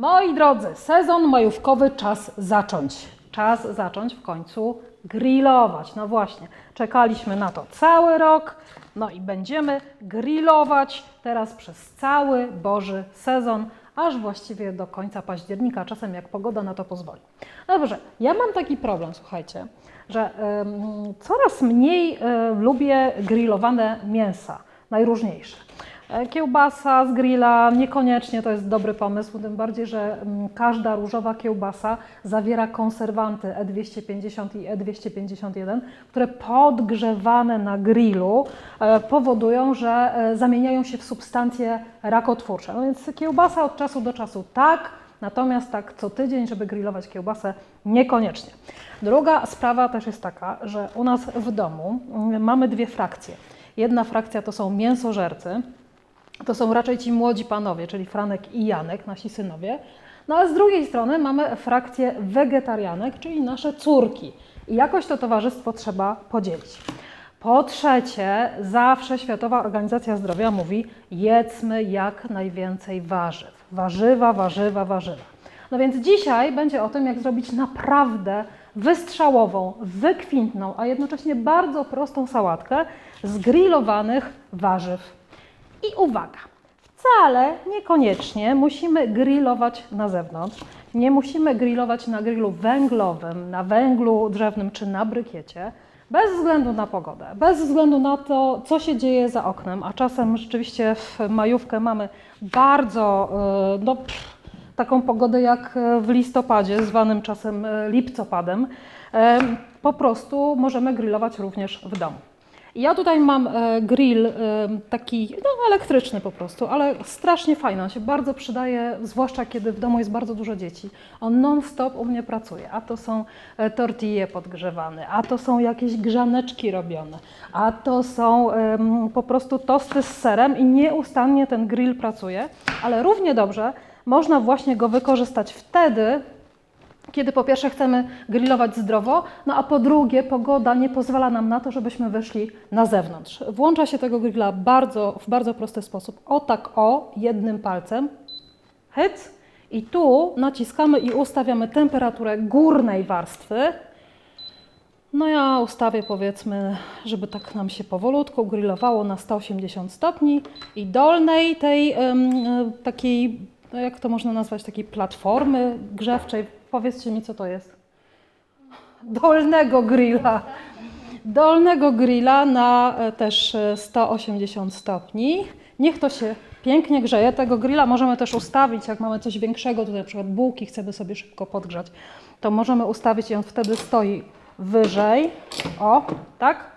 Moi drodzy, sezon majówkowy czas zacząć. Czas zacząć w końcu grillować. No właśnie, czekaliśmy na to cały rok. No i będziemy grillować teraz przez cały Boży sezon, aż właściwie do końca października, czasem jak pogoda na to pozwoli. Dobrze, ja mam taki problem, słuchajcie, że coraz mniej e, lubię grillowane mięsa, najróżniejsze. E, Kiełbasa z grilla niekoniecznie to jest dobry pomysł, tym bardziej, że mm, każda różowa kiełbasa zawiera konserwanty E250 i E251, które podgrzewane na grillu e, powodują, że e, zamieniają się w substancje rakotwórcze. No więc kiełbasa od czasu do czasu tak, natomiast tak co tydzień, żeby grillować kiełbasę, niekoniecznie. Druga sprawa też jest taka, że u nas w domu mm, mamy dwie frakcje. Jedna frakcja to są mięsożercy, to są raczej ci młodzi panowie, czyli Franek i Janek, nasi synowie. No a z drugiej strony mamy frakcję wegetarianek, czyli nasze córki. I jakoś to towarzystwo trzeba podzielić. Po trzecie, zawsze Światowa Organizacja Zdrowia mówi: jedzmy jak najwięcej warzyw. Warzywa, warzywa, warzywa. No więc dzisiaj będzie o tym, jak zrobić naprawdę wystrzałową, wykwintną, a jednocześnie bardzo prostą sałatkę z grillowanych warzyw. I uwaga, wcale niekoniecznie musimy grillować na zewnątrz. Nie musimy grillować na grillu węglowym, na węglu drzewnym czy na brykiecie. Bez względu na pogodę, bez względu na to, co się dzieje za oknem, a czasem rzeczywiście w majówkę mamy bardzo yy, no, pff, taką pogodę jak w listopadzie, zwanym czasem e, lipcopadem, e, po prostu możemy grillować również w domu. Ja tutaj mam e, grill e, taki no, elektryczny po prostu, ale strasznie fajny. On się bardzo przydaje, zwłaszcza kiedy w domu jest bardzo dużo dzieci. On non-stop u mnie pracuje. A to są e, tortille podgrzewane, a to są jakieś grzaneczki robione, a to są em, po prostu tosty z serem i nieustannie ten grill pracuje. Ale równie dobrze można właśnie go wykorzystać wtedy, kiedy po pierwsze chcemy grillować zdrowo, no a po drugie pogoda nie pozwala nam na to, żebyśmy wyszli na zewnątrz. Włącza się tego grilla bardzo, w bardzo prosty sposób. O tak o, jednym palcem, hyc i tu naciskamy i ustawiamy temperaturę górnej warstwy. No ja ustawię powiedzmy, żeby tak nam się powolutku grillowało na 180 stopni i dolnej tej takiej, no jak to można nazwać, takiej platformy grzewczej, powiedzcie mi co to jest. Dolnego grilla. Dolnego grilla na e, też e, 180 stopni. Niech to się pięknie grzeje. Tego grilla możemy też ustawić, jak mamy coś większego, tutaj na przykład bułki chcemy sobie szybko podgrzać, to możemy ustawić i on wtedy stoi wyżej. O, tak?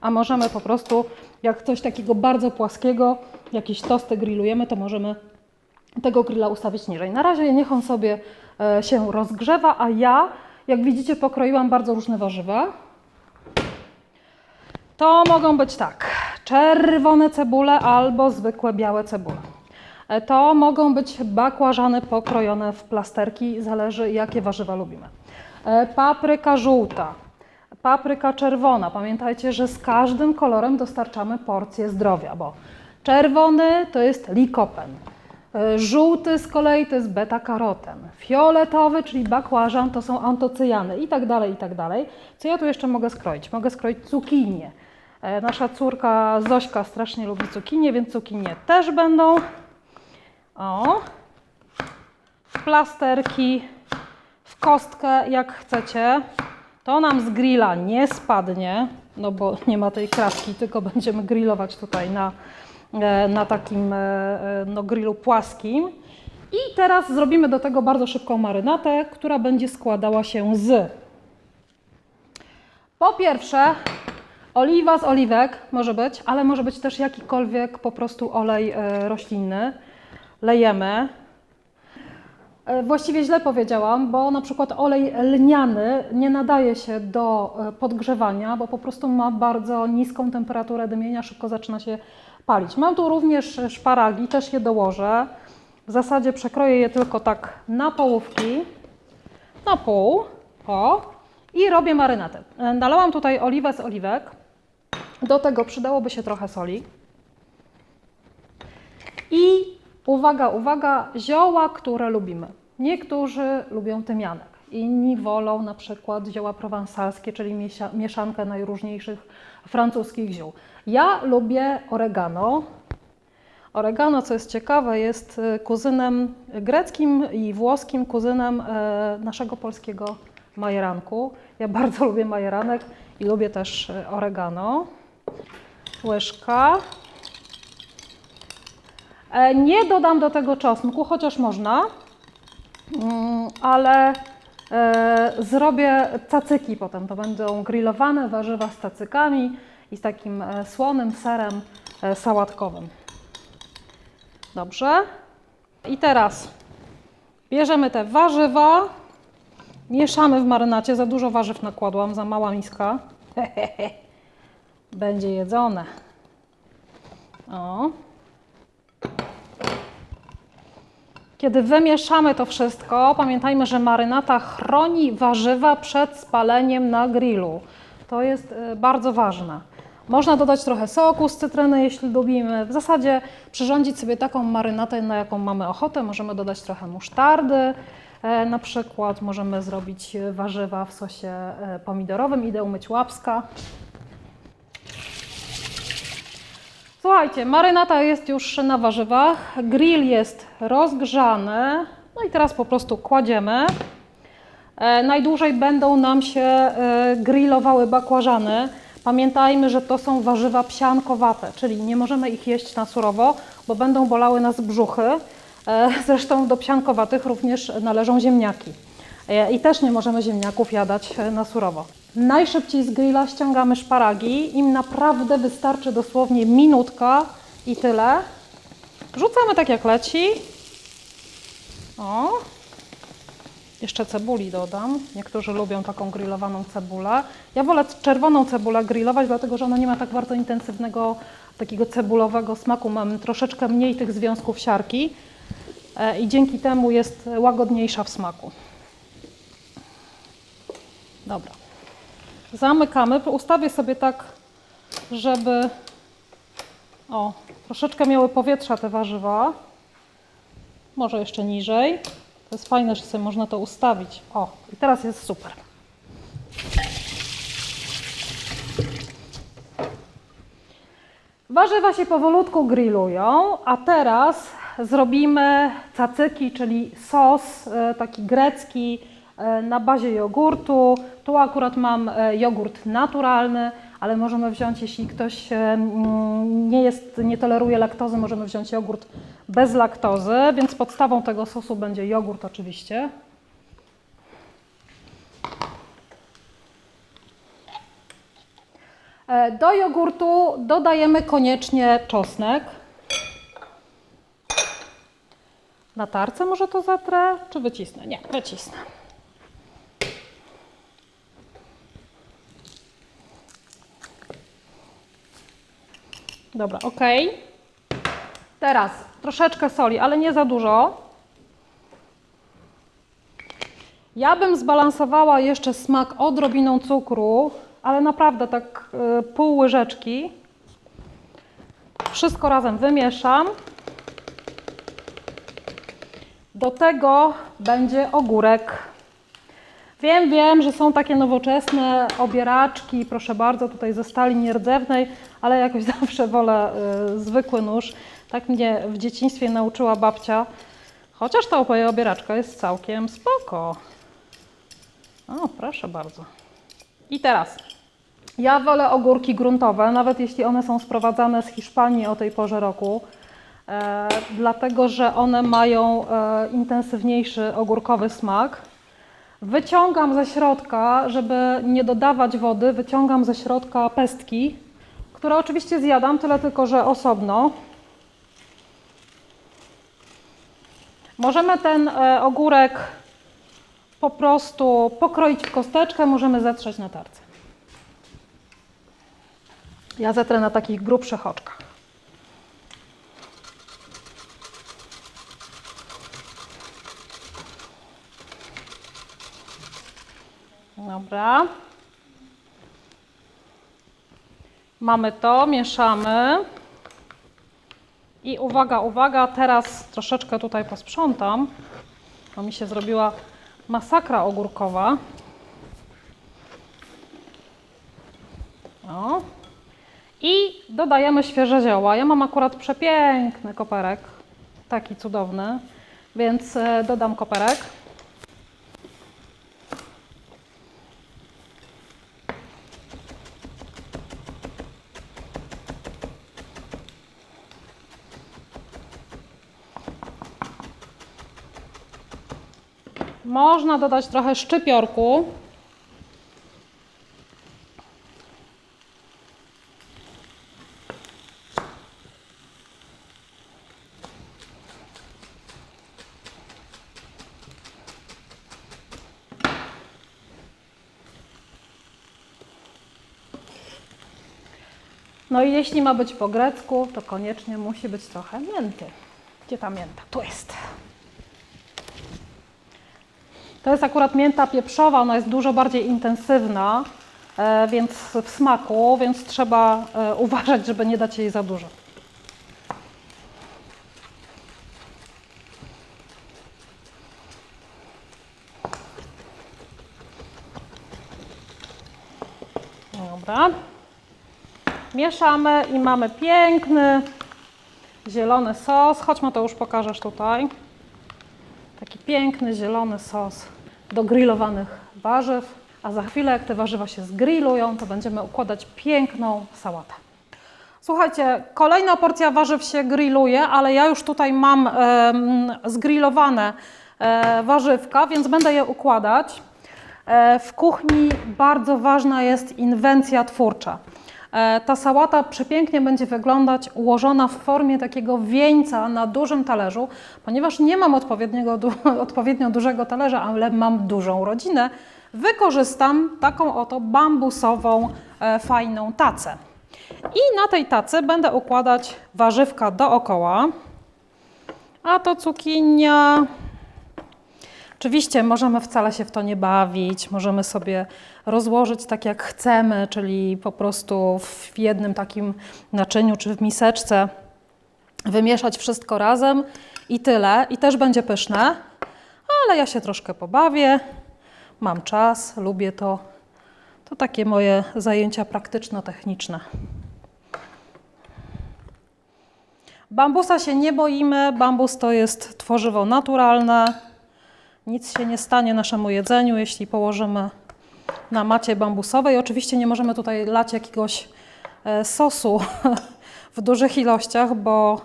A możemy po prostu, jak coś takiego bardzo płaskiego, jakieś tosty grillujemy, to możemy tego grilla ustawić niżej. Na razie niech on sobie e, się rozgrzewa, a ja, jak widzicie, pokroiłam bardzo różne warzywa. To mogą być tak, czerwone cebule albo zwykłe białe cebule. E, To mogą być bakłażany pokrojone w plasterki, zależy jakie warzywa lubimy. E, Papryka żółta, papryka czerwona. Pamiętajcie, że z każdym kolorem dostarczamy porcję zdrowia, bo czerwony to jest likopen, żółty z kolei to jest beta-karoten, fioletowy, czyli bakłażan to są antocyjany i tak dalej, i tak dalej. Co ja tu jeszcze mogę skroić? Mogę skroić cukinię. E, Nasza córka Zośka strasznie lubi cukinię, więc cukinie też będą. O, w plasterki, w kostkę, jak chcecie. To nam z grilla nie spadnie, no bo nie ma tej kratki, tylko będziemy grillować tutaj na, e, na takim e, e, no, grillu płaskim. I teraz zrobimy do tego bardzo szybką marynatę, która będzie składała się z po pierwsze, oliwa z oliwek może być, ale może być też jakikolwiek po prostu olej e, roślinny. Lejemy. E, Właściwie źle powiedziałam, bo na przykład olej lniany nie nadaje się do e, podgrzewania, bo po prostu ma bardzo niską temperaturę dymienia, szybko zaczyna się palić. Mam tu również szparagi, też je dołożę. W zasadzie przekroję je tylko tak na połówki, na pół, o, i robię marynatę. E, Nalałam tutaj oliwę z oliwek. Do tego przydałoby się trochę soli. I uwaga, uwaga, zioła, które lubimy. Niektórzy lubią tymianek, inni wolą na przykład zioła prowansalskie, czyli mieszankę najróżniejszych francuskich ziół. Ja lubię oregano. Oregano, co jest ciekawe, jest y, kuzynem greckim i włoskim kuzynem e, naszego polskiego majeranku. Ja bardzo lubię majeranek i lubię też e, oregano. Łyżka. E, Nie dodam do tego czosnku, chociaż można, Mm, ale e, zrobię cacyki potem. To będą grillowane warzywa z cacykami i z takim e, słonym serem e, sałatkowym. Dobrze. I teraz bierzemy te warzywa, mieszamy w marynacie. Za dużo warzyw nakładłam, za mała miska. Będzie jedzone. O. Kiedy wymieszamy to wszystko, pamiętajmy, że marynata chroni warzywa przed spaleniem na grillu. To jest y, bardzo ważne. Można dodać trochę soku z cytryny, jeśli lubimy. W zasadzie przyrządzić sobie taką marynatę, na jaką mamy ochotę. Możemy dodać trochę musztardy, e, na przykład możemy zrobić warzywa w sosie e, pomidorowym. Idę umyć łapska. Słuchajcie, marynata jest już na warzywach, grill jest rozgrzany, no i teraz po prostu kładziemy. E, najdłużej będą nam się e, grillowały bakłażany. Pamiętajmy, że to są warzywa psiankowate, czyli nie możemy ich jeść na surowo, bo będą bolały nas brzuchy. E, zresztą do psiankowatych również należą ziemniaki. I też nie możemy ziemniaków jadać na surowo. Najszybciej z grilla ściągamy szparagi. Im naprawdę wystarczy dosłownie minutka i tyle. Wrzucamy tak jak leci. O. Jeszcze cebuli dodam. Niektórzy lubią taką grillowaną cebulę. Ja wolę czerwoną cebulę grillować, dlatego że ona nie ma tak bardzo intensywnego, takiego cebulowego smaku. Mam troszeczkę mniej tych związków siarki e, i dzięki temu jest łagodniejsza w smaku. Dobra. Zamykamy. Ustawię sobie tak, żeby o, troszeczkę miały powietrza te warzywa. Może jeszcze niżej. To jest fajne, że sobie można to ustawić. O, i teraz jest super. Warzywa się powolutku grillują, a teraz zrobimy cacyki, czyli sos e, taki grecki na bazie jogurtu. Tu akurat mam e, jogurt naturalny, ale możemy wziąć, jeśli ktoś e, nie, jest, nie toleruje laktozy, możemy wziąć jogurt bez laktozy, więc podstawą tego sosu będzie jogurt oczywiście. E, Do jogurtu dodajemy koniecznie czosnek. Na tarce może to zatrę, czy wycisnę? Nie, wycisnę. Dobra, ok. Teraz troszeczkę soli, ale nie za dużo. Ja bym zbalansowała jeszcze smak odrobiną cukru, ale naprawdę tak y, pół łyżeczki. Wszystko razem wymieszam. Do tego będzie ogórek. Wiem, wiem, że są takie nowoczesne obieraczki, proszę bardzo, tutaj ze stali nierdzewnej, ale jakoś zawsze wolę y, zwykły nóż. Tak mnie w dzieciństwie nauczyła babcia. Chociaż ta obieraczka jest całkiem spoko. O, proszę bardzo. I teraz. Ja wolę ogórki gruntowe, nawet jeśli one są sprowadzane z Hiszpanii o tej porze roku, e, dlatego że one mają e, intensywniejszy ogórkowy smak. Wyciągam ze środka, żeby nie dodawać wody, wyciągam ze środka pestki, które oczywiście zjadam, tyle tylko, że osobno. Możemy ten e, ogórek po prostu pokroić w kosteczkę, możemy zetrzeć na tarce. Ja zetrę na takich grubszych oczkach. Dobra. Mamy to, mieszamy. I uwaga, uwaga, teraz troszeczkę tutaj posprzątam. bo mi się zrobiła masakra ogórkowa. O. I dodajemy świeże zioła. Ja mam akurat przepiękny koperek, taki cudowny, więc e, dodam koperek. Można dodać trochę szczypiorku. No i jeśli ma być po grecku, to koniecznie musi być trochę mięty. Gdzie ta mięta? Tu jest. To jest akurat mięta pieprzowa, ona jest dużo bardziej intensywna, e, więc w smaku, więc trzeba e, uważać, żeby nie dać jej za dużo. Dobra. Mieszamy i mamy piękny zielony sos. Chodźmy, to już pokażesz tutaj. Taki piękny, zielony sos do grillowanych warzyw. A za chwilę, jak te warzywa się zgrillują, to będziemy układać piękną sałatę. Słuchajcie, kolejna porcja warzyw się grilluje, ale ja już tutaj mam em, zgrillowane e, warzywka, więc będę je układać. E, w kuchni bardzo ważna jest inwencja twórcza. E, Ta sałata przepięknie będzie wyglądać ułożona w formie takiego wieńca na dużym talerzu, ponieważ nie mam odpowiedniego, du odpowiednio dużego talerza, ale mam dużą rodzinę. Wykorzystam taką oto bambusową, e, fajną tacę. I na tej tacy będę układać warzywka dookoła. A to cukinia, Oczywiście możemy wcale się w to nie bawić, możemy sobie rozłożyć tak jak chcemy, czyli po prostu w jednym takim naczyniu czy w miseczce wymieszać wszystko razem i tyle. I też będzie pyszne, ale ja się troszkę pobawię, mam czas, lubię to. To takie moje zajęcia praktyczno-techniczne. Bambusa się nie boimy, bambus to jest tworzywo naturalne. Nic się nie stanie naszemu jedzeniu, jeśli położymy na macie bambusowej. Oczywiście nie możemy tutaj lać jakiegoś e, sosu w dużych ilościach, bo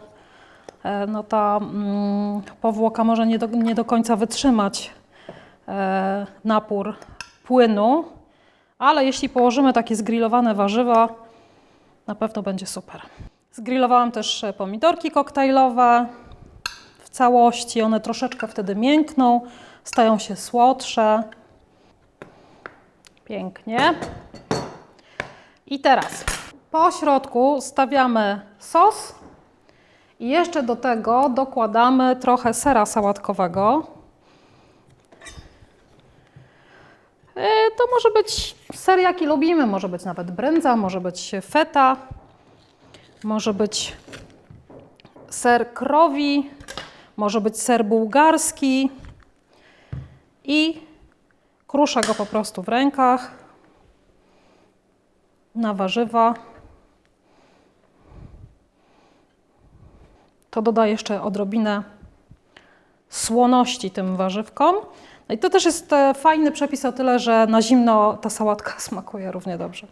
e, no ta mm, powłoka może nie do, nie do końca wytrzymać e, napór płynu, ale jeśli położymy takie zgrillowane warzywa, na pewno będzie super. Zgrillowałam też pomidorki koktajlowe w całości. One troszeczkę wtedy miękną, stają się słodsze. Pięknie. I teraz po środku stawiamy sos i jeszcze do tego dokładamy trochę sera sałatkowego. E, To może być ser, jaki lubimy, może być nawet brędza, może być feta, może być ser krowi, może być ser bułgarski i kruszę go po prostu w rękach na warzywa. To doda jeszcze odrobinę słoności tym warzywkom. No i to też jest e, fajny przepis o tyle, że na zimno ta sałatka smakuje równie dobrze.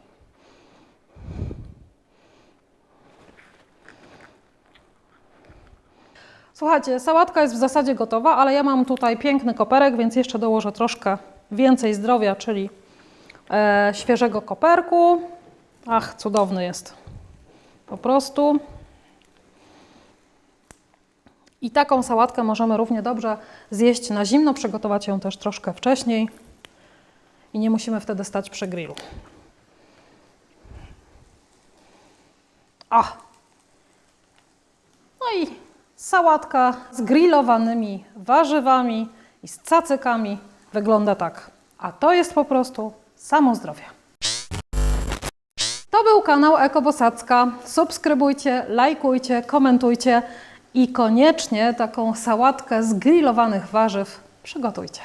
Słuchajcie, sałatka jest w zasadzie gotowa, ale ja mam tutaj piękny koperek, więc jeszcze dołożę troszkę więcej zdrowia, czyli e, świeżego koperku. Ach, cudowny jest. Po prostu. I taką sałatkę możemy równie dobrze zjeść na zimno, przygotować ją też troszkę wcześniej i nie musimy wtedy stać przy grillu. A! No i sałatka z grillowanymi warzywami i z cacykami wygląda tak. A to jest po prostu samo zdrowie. To był kanał Ekobosacka. Subskrybujcie, lajkujcie, komentujcie i koniecznie taką sałatkę z grillowanych warzyw przygotujcie.